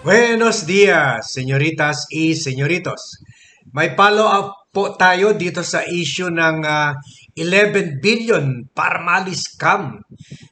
Buenos dias, señoritas y señoritos. May follow-up po tayo dito sa issue ng ah, 11 billion Parmali scam.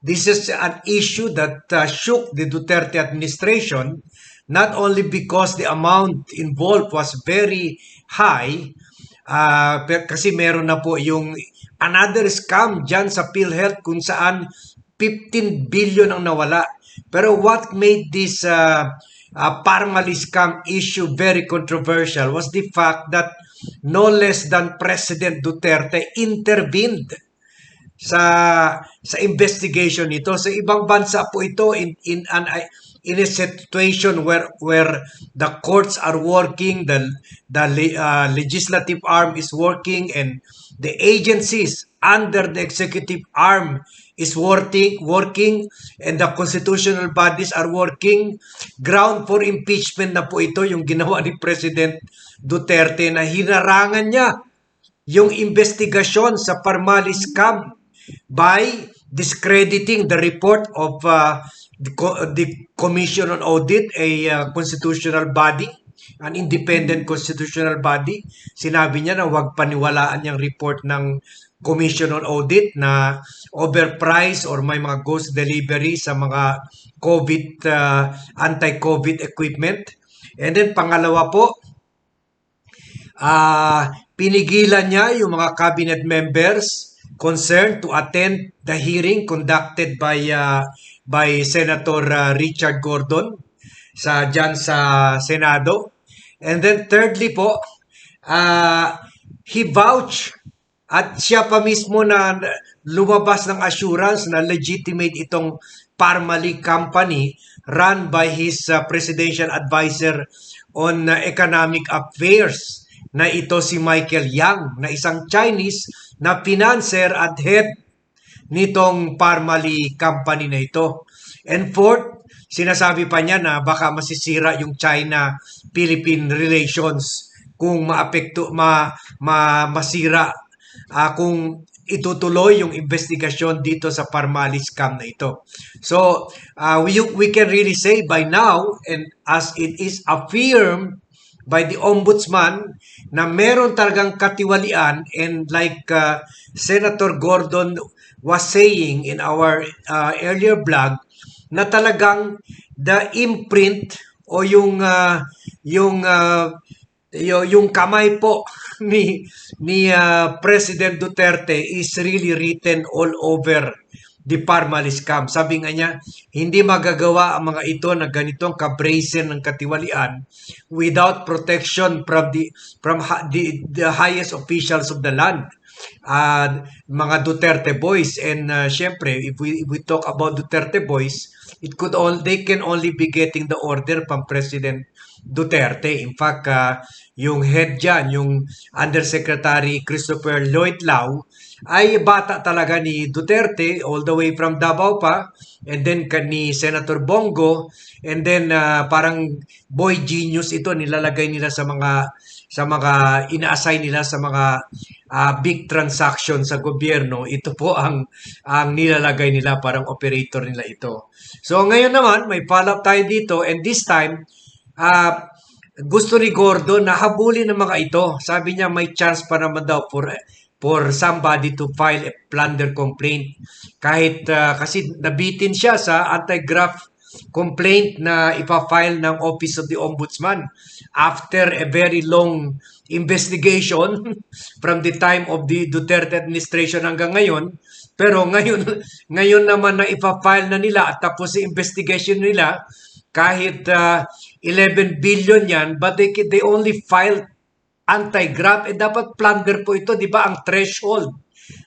This is an issue that uh, shook the Duterte administration not only because the amount involved was very high, pe- kasi meron na po yung another scam dyan sa PhilHealth kung saan 15 billion ang nawala. Pero what made this uh, uh, Parmali scam issue very controversial was the fact that no less than President Duterte intervened sa sa investigation nito. Sa ibang bansa po ito in in an in a situation where where the courts are working the the uh, legislative arm is working and the agencies under the executive arm is working working and the constitutional bodies are working ground for impeachment na po ito yung ginawa ni President Duterte na hinarangan niya yung investigasyon sa Parmali scam by discrediting the report of uh, the, Co- the Commission on Audit, a uh, constitutional body, an independent constitutional body. Sinabi niya na huwag paniwalaan yung report ng Commission on Audit na overpriced or may mga ghost delivery sa mga COVID, uh, anti-COVID equipment. And then pangalawa po, ah pinigilan niya yung mga cabinet members concerned to attend the hearing conducted by uh, by Senator uh, Richard Gordon sa diyan sa Senado. And then thirdly po, uh, he vouched at siya pa mismo na lumabas ng assurance na legitimate itong Parmali company run by his uh, presidential advisor on uh, economic affairs na ito si Michael Yang na isang Chinese na financer at head nitong Parmali company na ito. And fourth, sinasabi pa niya na baka masisira yung China-Philippine relations kung maapekto ma, ma masira ah, kung itutuloy yung investigasyon dito sa Parmali scam na ito. So, uh, we, we can really say by now, and as it is affirmed by the ombudsman, na meron talagang katiwalian and like uh, Senator Gordon was saying in our uh, earlier blog, na talagang the imprint o yung uh, yung uh, yung, yung kamay po ni ni uh, President Duterte is really written all over the Parmali scam. Sabi nga niya, hindi magagawa ang mga ito na ganitong kabrazen ng katiwalian without protection from the from the, the highest officials of the land. Uh, mga Duterte boys and uh, syempre if we if we talk about Duterte boys it could all they can only be getting the order from President Duterte. In fact, uh, yung head dyan, yung Undersecretary Christopher Lloyd Lau, ay bata talaga ni Duterte all the way from Davao pa and then ni Senator Bongo and then uh, parang boy genius ito nilalagay nila sa mga sa mga ina-assign nila sa mga uh, big transaction sa gobyerno ito po ang ang nilalagay nila parang operator nila ito so ngayon naman may follow up tayo dito and this time ah gusto ni Gordon na habulin ng mga ito. Sabi niya may chance pa naman daw for for somebody to file a plunder complaint. Kahit ah, kasi nabitin siya sa anti-graft complaint na ipa-file ng Office of the Ombudsman after a very long investigation from the time of the Duterte administration hanggang ngayon. Pero ngayon, ngayon naman na ipa-file na nila at tapos yung investigation nila, kahit ah, 11 billion yan, but they, they only filed anti-graft, eh dapat plunder po ito, di ba? Ang threshold.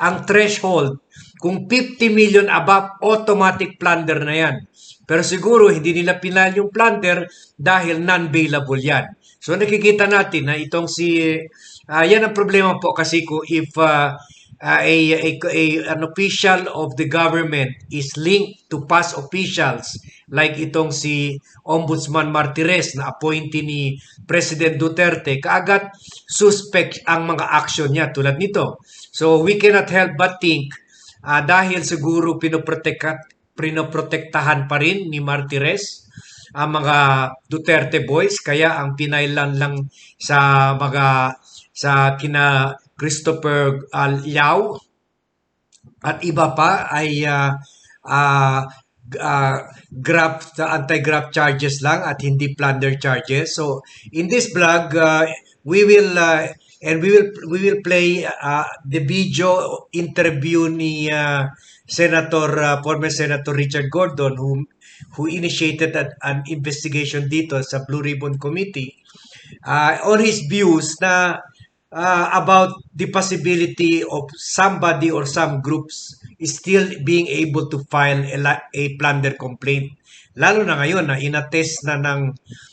Ang threshold, kung 50 million above, automatic plunder na yan. Pero siguro, hindi nila pinal yung plunder dahil non-bailable yan. So nakikita natin na itong si, ah, yan ang problema po kasi ko if ah, uh, a, a, a an official of the government is linked to past officials like itong si Ombudsman Martires na appointee ni President Duterte, kaagad suspect ang mga action niya tulad nito. So we cannot help but think uh, dahil siguro pinoprotekta, pinoprotektahan pa rin ni Martires ang mga Duterte boys kaya ang pinailan lang sa mga sa kina Christopher uh, Liao at iba pa ay uh, uh, uh, graft anti-graft charges lang at hindi plunder charges. So in this vlog uh, we will uh, and we will we will play uh, the video interview ni uh, Senator uh, former Senator Richard Gordon who who initiated an, an investigation dito sa Blue Ribbon Committee uh, on his views na uh, about the possibility of somebody or some groups still being able to file a, a plunder complaint. Lalo na ngayon na inattest na ng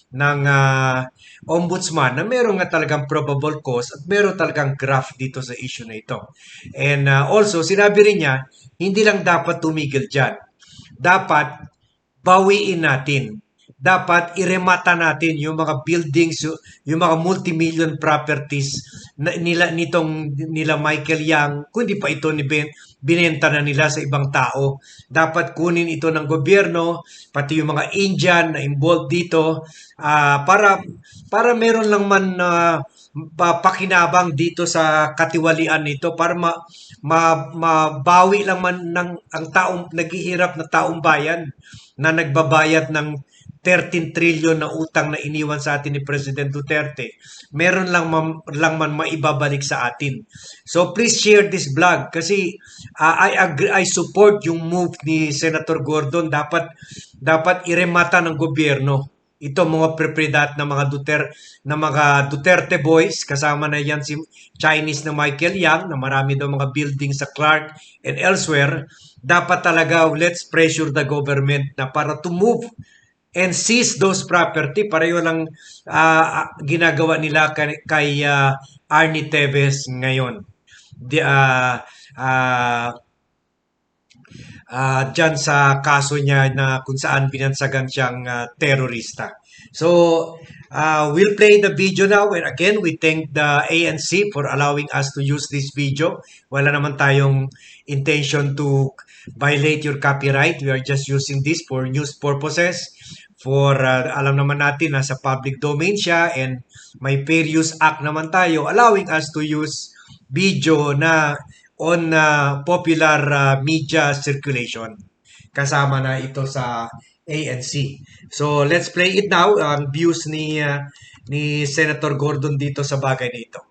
ng uh, ombudsman na meron nga talagang probable cause at meron talagang graph dito sa issue na ito. And uh, also, sinabi rin niya, hindi lang dapat tumigil dyan. Dapat bawiin natin dapat iremata natin yung mga buildings, yung mga multi-million properties na, nila nitong nila Michael Yang, kundi pa ito ni Ben, binenta na nila sa ibang tao. Dapat kunin ito ng gobyerno, pati yung mga Indian na involved dito uh, para para meron lang man uh, pakinabang dito sa katiwalian nito para ma, ma, mabawi lang man ng ang taong naghihirap na taong bayan na nagbabayad ng 13 trillion na utang na iniwan sa atin ni President Duterte, meron lang, man, lang man maibabalik sa atin. So please share this vlog kasi uh, I agree, I support yung move ni Senator Gordon. Dapat dapat iremata ng gobyerno ito mga propriedad ng mga Duterte na mga Duterte boys kasama na yan si Chinese na Michael Yang na marami daw mga buildings sa Clark and elsewhere dapat talaga let's pressure the government na para to move and seize those property. Pareho lang uh, ginagawa nila kay, kay uh, Arnie Teves ngayon. Di, uh, uh, uh, dyan sa kaso niya na kung saan binansagan siyang uh, terorista. So, uh, we'll play the video now. And again, we thank the ANC for allowing us to use this video. Wala naman tayong intention to violate your copyright. We are just using this for news purposes. For, uh, alam naman natin na sa public domain siya and may fair use act naman tayo allowing us to use video na on uh, popular uh, media circulation. Kasama na ito sa ANC. So let's play it now ang um, views ni uh, ni Senator Gordon dito sa bagay nito.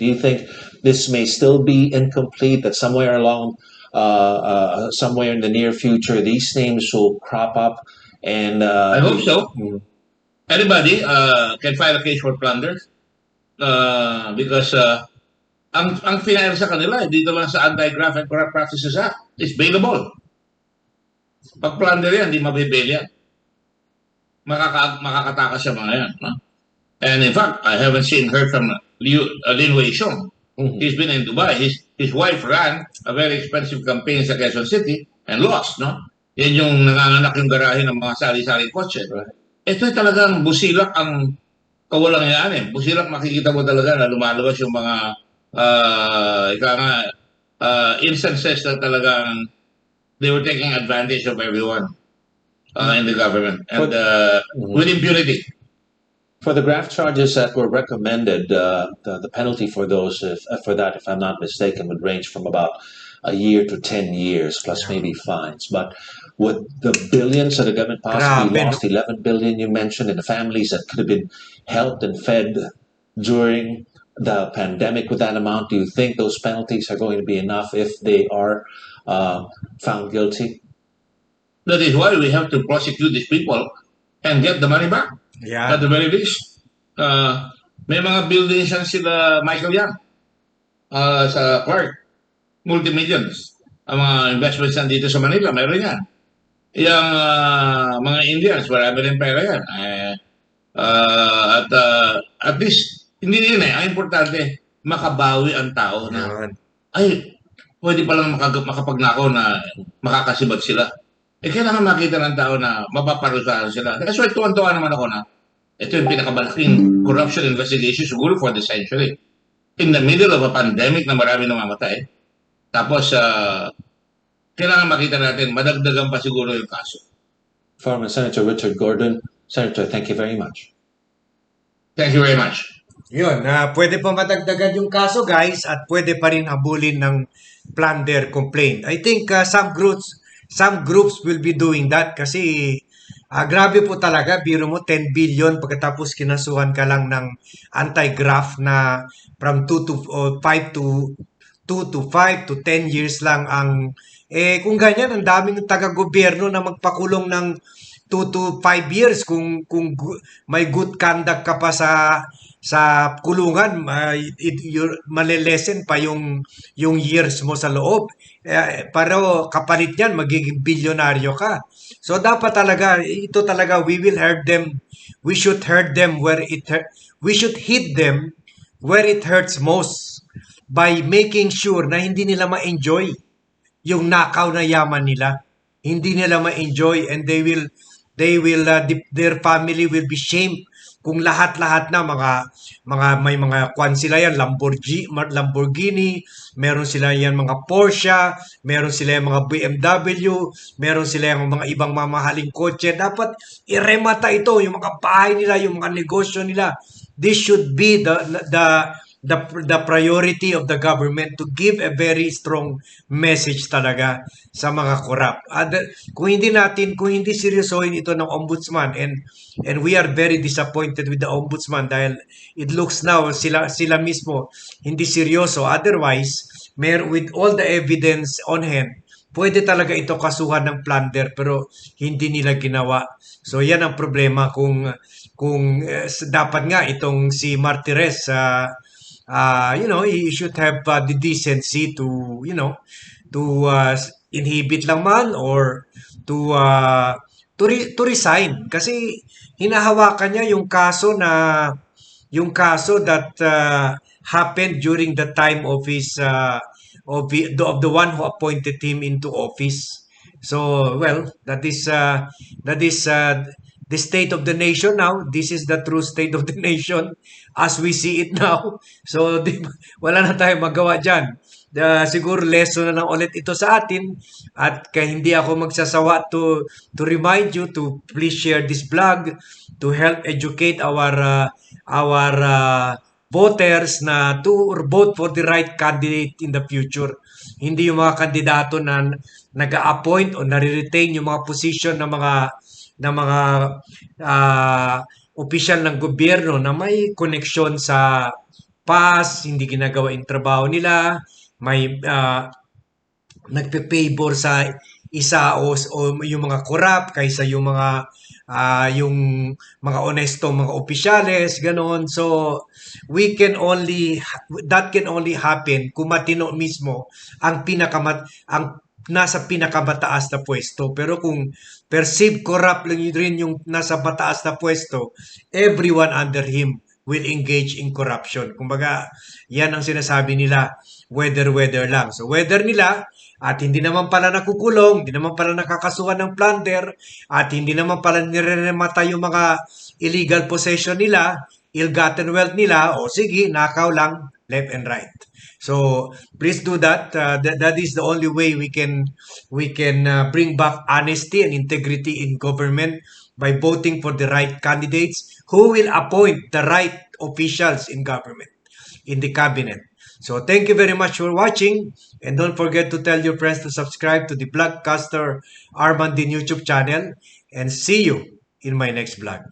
Do you think this may still be incomplete, that somewhere along, uh, uh, somewhere in the near future, these names will crop up? And uh, I hope so. Mm. Anybody uh, can file a case for plunder uh, because uh, ang ang final sa kanila dito lang sa Anti-Graft and Corrupt Practices Act is bailable. Pag plunder yan, hindi mabibail yan. Makaka, makakatakas sa mga yan. No? And in fact, I haven't seen her from Liu, uh, Lin Wei Xiong. Mm-hmm. He's been in Dubai. His, his wife ran a very expensive campaign sa Quezon City and lost, no? Yan yung nanganganak yung garahe ng mga sari-sari kotse. Right? Ito ay talagang busilak ang kawalang yan eh. Busilak makikita mo talaga na lumalabas yung mga uh, ika nga, uh, instances na talagang they were taking advantage of everyone uh, in the government and uh, with impunity. For the graft charges that were recommended, uh, the, the penalty for those, if, uh, for that, if I'm not mistaken, would range from about a year to 10 years, plus maybe fines. But with the billions that the government possibly Grabe. lost, 11 billion you mentioned, and the families that could have been helped and fed during the pandemic with that amount, do you think those penalties are going to be enough if they are uh, found guilty? That is why we have to prosecute these people and get the money back. Yeah. At the very least, uh, may mga buildings yan sila Michael Yang uh, sa Clark. Multi-millions. Ang mga investments yan dito sa Manila, mayroon yan. Yung uh, mga Indians, marami rin pera yan. Eh, uh, at uh, at least, hindi din eh. Ang importante, makabawi ang tao na, ay, pwede palang makag- makapagnakaw na makakasibag sila eh kailangan makita ng tao na mapaparusahan sila. That's why tuwan-tuwa naman ako na ito yung pinakamalaking corruption investigation siguro for the century. In the middle of a pandemic na marami namamatay. Tapos, uh, kailangan makita natin, madagdagan pa siguro yung kaso. Former Senator Richard Gordon. Senator, thank you very much. Thank you very much. Yun, na pwede pa madagdagan yung kaso guys at pwede pa rin habulin ng plunder complaint. I think uh, some groups some groups will be doing that kasi ah, grabe po talaga, biro mo 10 billion pagkatapos kinasuhan ka lang ng anti-graft na from 2 to oh, 5 to 2 to 5 to 10 years lang ang eh kung ganyan ang daming taga-gobyerno na magpakulong ng 2 to 5 years. Kung kung may good conduct ka pa sa sa kulungan may it, malelesen pa yung yung years mo sa loob. Eh, pero kapalit niyan magiging bilyonaryo ka. So dapat talaga ito talaga we will hurt them. We should hurt them where it we should hit them where it hurts most by making sure na hindi nila ma-enjoy yung nakaw na yaman nila. Hindi nila ma-enjoy and they will they will uh, their family will be shamed kung lahat-lahat na mga mga may mga kwan sila yan Lamborghini, Lamborghini, meron sila yan mga Porsche, meron sila yung mga BMW, meron sila yung mga ibang mamahaling kotse. Dapat iremata ito yung mga bahay nila, yung mga negosyo nila. This should be the the the the priority of the government to give a very strong message talaga sa mga corrupt. Other, kung hindi natin, kung hindi seryosohin ito ng ombudsman and and we are very disappointed with the ombudsman dahil it looks now sila sila mismo hindi seryoso. Otherwise, mer with all the evidence on hand, pwede talaga ito kasuhan ng plunder pero hindi nila ginawa. So yan ang problema kung kung s- dapat nga itong si Martires sa uh, you know, he should have uh, the decency to, you know, to uh, inhibit lang man or to uh, to, re- to resign. Kasi hinahawakan niya yung kaso na yung kaso that uh, happened during the time of his uh, of, the, of the one who appointed him into office. So well that is uh, that is uh, the state of the nation now. This is the true state of the nation as we see it now. So di, wala na tayong magawa dyan. Uh, siguro lesson na lang ulit ito sa atin. At kaya hindi ako magsasawa to to remind you to please share this blog to help educate our uh, our uh, voters na to or vote for the right candidate in the future. Hindi yung mga kandidato na nag-appoint o nare-retain yung mga position ng mga ng mga ah, opisyal ng gobyerno na may koneksyon sa PAS, hindi ginagawa yung trabaho nila, may ah, nagpe-favor sa isa o, o yung mga corrupt kaysa yung mga ah, yung mga honestong mga opisyales ganon. So we can only that can only happen kung matino mismo ang pinakamat ang nasa pinakamataas na pwesto pero kung perceived corrupt lang yun rin yung nasa mataas na pwesto everyone under him will engage in corruption. Kumbaga, yan ang sinasabi nila, weather-weather lang. So, weather nila, at hindi naman pala nakukulong, hindi naman pala nakakasuhan ng plunder, at hindi naman pala nireremata yung mga illegal possession nila, ill-gotten wealth nila, o sige, nakaw lang, left and right. So please do that. Uh, that. That is the only way we can we can uh, bring back honesty and integrity in government by voting for the right candidates who will appoint the right officials in government in the cabinet. So thank you very much for watching and don't forget to tell your friends to subscribe to the Blogcaster Armandin YouTube channel and see you in my next vlog.